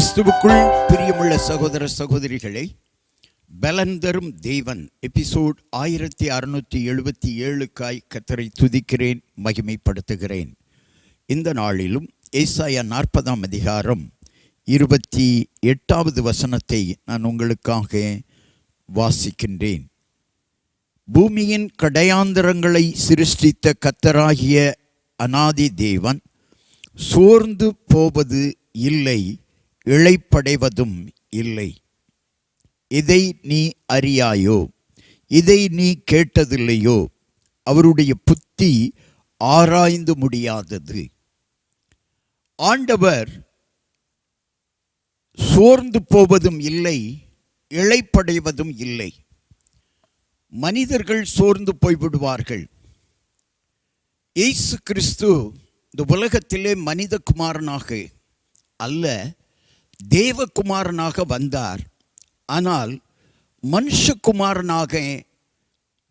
கிறிஸ்துவுக்குள் பிரியமுள்ள சகோதர சகோதரிகளை பலன் தரும் தேவன் எபிசோட் ஆயிரத்தி அறுநூற்றி எழுபத்தி ஏழுக்காய் கத்தரை துதிக்கிறேன் மகிமைப்படுத்துகிறேன். இந்த நாளிலும் ஏசாயா நாற்பதாம் அதிகாரம் இருபத்தி எட்டாவது வசனத்தை நான் உங்களுக்காக வாசிக்கின்றேன். பூமியின் கடையாந்தரங்களை சிருஷ்டித்த கத்தராகிய அனாதி தேவன் சோர்ந்து போவது இல்லை இழைப்படைவதும் இல்லை. இதை நீ அறியாயோ? இதை நீ கேட்டதில்லையோ? அவருடைய புத்தி ஆராய்ந்து முடியாதது. ஆண்டவர் சோர்ந்து போவதும் இல்லை இழைப்படைவதும் இல்லை. மனிதர்கள் சோர்ந்து போய்விடுவார்கள். இயேசு கிறிஸ்து இந்த உலகத்திலே மனித குமாரனாக அல்ல தேவகுமாரனாக வந்தார். ஆனால் மனுஷகுமாரனாக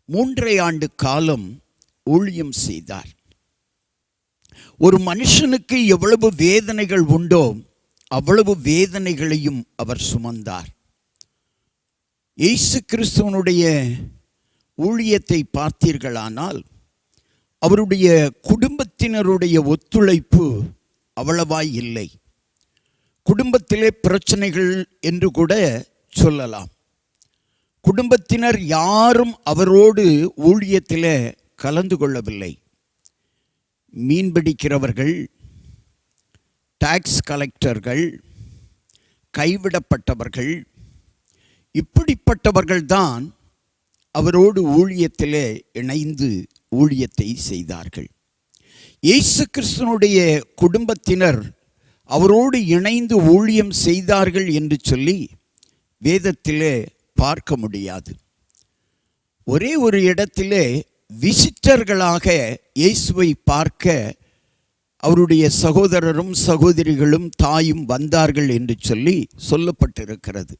மூன்றை ஆண்டு காலம் ஊழியம் செய்தார். ஒரு மனுஷனுக்கு எவ்வளவு வேதனைகள் உண்டோ அவ்வளவு வேதனைகளையும் அவர் சுமந்தார். இயேசு கிறிஸ்துவனுடைய ஊழியத்தை பார்த்தீர்களானால் அவருடைய குடும்பத்தினருடைய ஒத்துழைப்பு அவ்வளவாய் இல்லை. குடும்பத்திலே பிரச்சனைகள் என்று கூட சொல்லலாம். குடும்பத்தினர் யாரும் அவரோடு ஊழியத்தில் கலந்து கொள்ளவில்லை. மீன் பிடிக்கிறவர்கள் டாக்ஸ் கலெக்டர்கள் கைவிடப்பட்டவர்கள் இப்படிப்பட்டவர்கள்தான் அவரோடு ஊழியத்தில் இணைந்து ஊழியத்தை செய்தார்கள். இயேசு கிறிஸ்தனுடைய குடும்பத்தினர் அவரோடு இணைந்து ஊழியம் செய்தார்கள் என்று சொல்லி வேதத்திலே பார்க்க முடியாது. ஒரே ஒரு இடத்திலே விசிட்டர்களாக இயேசுவை பார்க்க அவருடைய சகோதரரும் சகோதரிகளும் தாயும் வந்தார்கள் என்று சொல்லி சொல்லப்பட்டிருக்கிறது.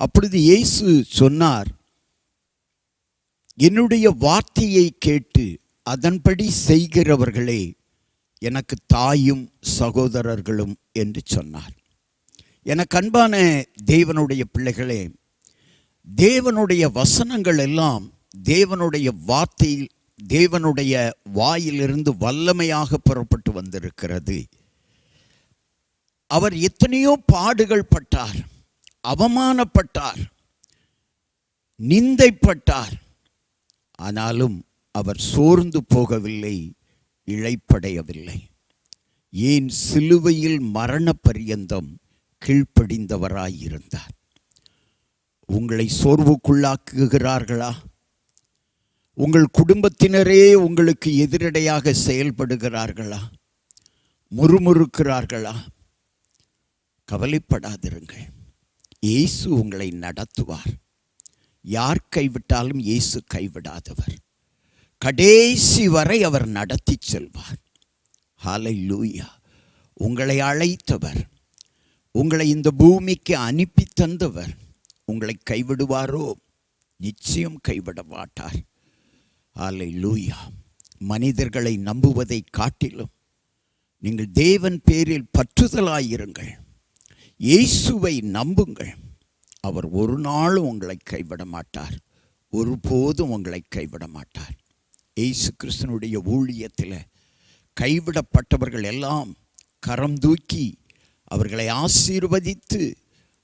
அப்பொழுது இயேசு சொன்னார் என்னுடைய வார்த்தையை கேட்டு அதன்படி செய்கிறவர்களே எனக்கு தாயும் சகோதரர்களும் என்று சொன்னார். எனக்கு அன்பான தேவனுடைய பிள்ளைகளே தேவனுடைய வசனங்கள் எல்லாம் தேவனுடைய வார்த்தையில் தேவனுடைய வாயிலிருந்து வல்லமையாக புறப்பட்டு வந்திருக்கிறது. அவர் எத்தனையோ பாடுகள் பட்டார் அவமானப்பட்டார் நிந்தைப்பட்டார். ஆனாலும் அவர் சோர்ந்து போகவில்லை. இழைப்படையவில்லை. ஏன் சிலுவையில் மரண பரியந்தம் கீழ்ப்படிந்தவராயிருந்தார்? உங்களை சோர்வுக்குள்ளாக்குகிறார்களா? உங்கள் குடும்பத்தினரே உங்களுக்கு எதிரடையாக செயல்படுகிறார்களா? முறுமுறுக்கிறார்களா? கவலைப்படாதிருங்கள். இயேசு உங்களை நடத்துவார். யார் கைவிட்டாலும் இயேசு கைவிடாதவர். கடைசி வரை அவர் நடத்தி செல்வார். ஹாலை லூயா உங்களை அழைத்தவர் உங்களை இந்த பூமிக்கு அனுப்பி தந்தவர் உங்களை கைவிடுவாரோ? நிச்சயம் கைவிட மாட்டார். ஹாலை லூயா மனிதர்களை நம்புவதை காட்டிலும் நீங்கள் தேவன் பேரில் பற்றுதலாயிருங்கள். இயேசுவை நம்புங்கள். அவர் ஒரு நாளும் உங்களை கைவிட மாட்டார். ஒருபோதும் உங்களை கைவிட மாட்டார். இயேசு கிறிஸ்தனுடைய ஊழியத்தில் கைவிடப்பட்டவர்கள் எல்லாம் கரம் தூக்கி அவர்களை ஆசீர்வதித்து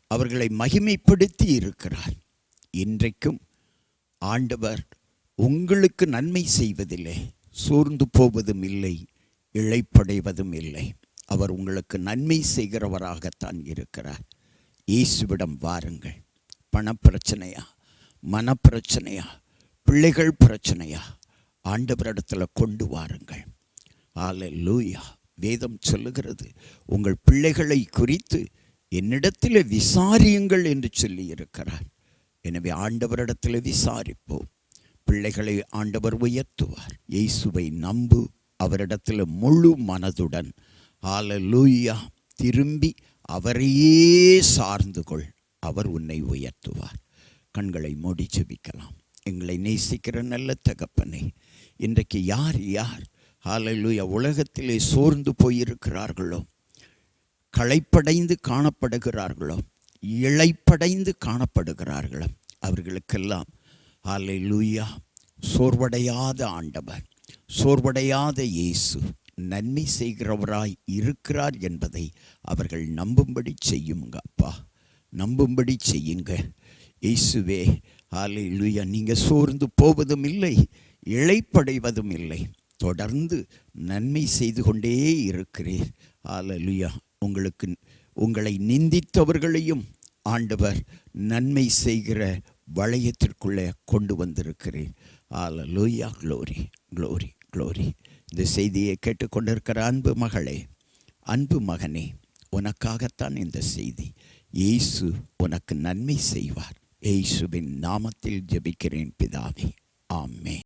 அவர்களை மகிமைப்படுத்தி இருக்கிறார். இன்றைக்கும் ஆண்டவர் உங்களுக்கு நன்மை செய்வதில்லை சோர்ந்து போவதும் இல்லை இழைப்படைவதும் இல்லை. அவர் உங்களுக்கு நன்மை செய்கிறவராகத்தான் இருக்கிறார். இயேசுவிடம் வாருங்கள். பணப்பிரச்சனையா மனப்பிரச்சனையா பிள்ளைகள் பிரச்சனையா ஆண்டவரிடத்தில் கொண்டு வாருங்கள். ஆலை லூயா வேதம் சொல்லுகிறது உங்கள் பிள்ளைகளை குறித்து என்னிடத்தில் விசாரியுங்கள் என்று சொல்லி இருக்கிறார் எனவே ஆண்டவரிடத்தில் விசாரிப்போம். பிள்ளைகளை ஆண்டவர் உயர்த்துவார். இயேசுவை நம்பு அவரிடத்தில் முழு மனதுடன். ஆல லூயா திரும்பி அவரையே சார்ந்து கொள். அவர் உன்னை உயர்த்துவார். கண்களை மூடி செபிக்கலாம் எங்களை நேசிக்கிற நல்ல தகப்பனே இன்றைக்கு யார் யார் ஹalleluya உலகத்திலே சோர்ந்து போயிருக்கிறார்களோ களைப்படைந்து காணப்படுகிறார்களோ இளைப்படைந்து காணப்படுகிறார்களோ அவர்களுக்கெல்லாம் ஆலை லூயா சோர்வடையாத ஆண்டவர் சோர்வடையாத இயேசு நன்மை செய்கிறவராய் இருக்கிறார் என்பதை அவர்கள் நம்பும்படி செய்யுங்க அப்பா. நம்பும்படி செய்யுங்க. இயேசுவே ஆலை லூயா நீங்கள் சோர்ந்து போவதும் இல்லை. இழைப்படைவதும் இல்லை. தொடர்ந்து நன்மை செய்து கொண்டே இருக்கிறீர். ஆலலுயா உங்களுக்கு உங்களை நிந்தித்தவர்களையும் ஆண்டவர் நன்மை செய்கிற வளையத்திற்குள்ளே கொண்டு வந்திருக்கிறேன் ஆலலுயா க்ளோரி க்ளோரி க்ளோரி இந்த செய்தியை கேட்டுக்கொண்டிருக்கிற அன்பு மகளே அன்பு மகனே உனக்காகத்தான் இந்த செய்தி. இயேசு உனக்கு நன்மை செய்வார். இயேசுவின் நாமத்தில் ஜெபிக்கிறேன் பிதாவே. ஆமே